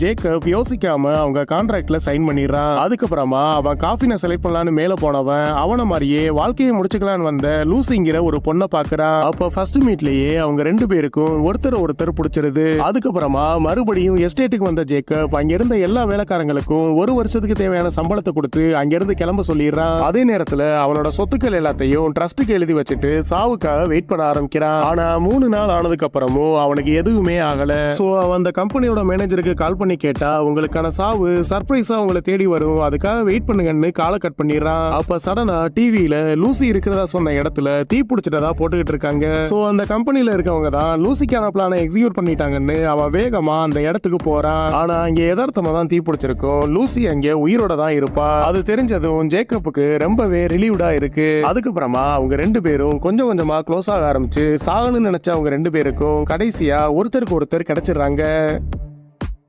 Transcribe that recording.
Jacob யோசிக்காம அவங்க கான்ட்ராக்ட்ல sign பண்ணிடுறான். அதுக்கப்புறமா அவன் காஃபினை செலக்ட் பண்ணலான்னு மேல போனவன் அவன மாதிரியே வாழ்க்கையை முடிச்சுக்கலான்னு வந்த லூசிங்கிற ஒரு பொண்ணை பாக்குறான் அப்ப ஃபர்ஸ்ட் மீட்லயே அவங்க ரெண்டு பேருக்கும் ஒருத்தர் ஒருத்தர் பிடிச்சிருது. அதுக்கப்புறமா மறுபடியும் எஸ்டேட்டுக்கு வந்த ஜேக்கப் அங்க இருந்த எல்லா வேலைக்காரங்களுக்கும் ஒரு வருஷத்துக்கு தேவையான சம்பளத்தை கொடுத்து அங்கிருந்து கிளம்ப சொல்லிடுறான். அதே நேரத்துல அவனோட சொத்துக்கள் எல்லாத்தையும் ட்ரஸ்ட்டுக்கு எழுதி வச்சுட்டு சாவுக்காக வெயிட் பண்ண ஆரம்பிக்கிறான். ஆனா மூணு நாள் ஆனதுக்கு அப்புறமும் அவனுக்கு எதுவுமே ஆகல. சோ அந்த கம்பெனியோட மேனேஜருக்கு கால் பண்ணி கேட்டா உங்களுக்கான சாவு சர்ப்ரைஸா உங்களை தேடி வரும். அதுக்காக வெயிட் பண்ணுங்கன்னு காலை கட் பண்ணிடுறான். அப்ப சடனா டிவியில லூசி இருக்கிறதா சொன்ன இடத்துல தீ பிடிச்சிட்டதா போட்டுக்கிட்டு இருக்காங்க. சோ அந்த கம்பெனில இருக்கவங்க தான் லூசிக்கான பிளானை எக்ஸிக்யூட் பண்ணிட்டாங்கன்னு அவன் வேகமா அந்த இடத்துக்கு போறான். ஆனா அங்க எதார்த்தமா தான் தீ பிடிச்சிருக்கும் லூசி அங்க உயிரோட தான் இருப்பா. அது தெரிஞ்சதும் ஜேக்கப்புக்கு ரொம்பவே ரிலீவ்டா இருக்கு. அதுக்கப்புறமா அவங்க ரெண்டு பேரும் கொஞ்சம் கொஞ்சமா க்ளோஸ் ஆக ஆரம்பிச்சு சாகணும்னு நினைச்ச அவங்க ரெண்டு பேருக்கும் கடைசியா ஒருத்தருக்கு ஒருத்தர் கிடைச்சிடுறாங்க.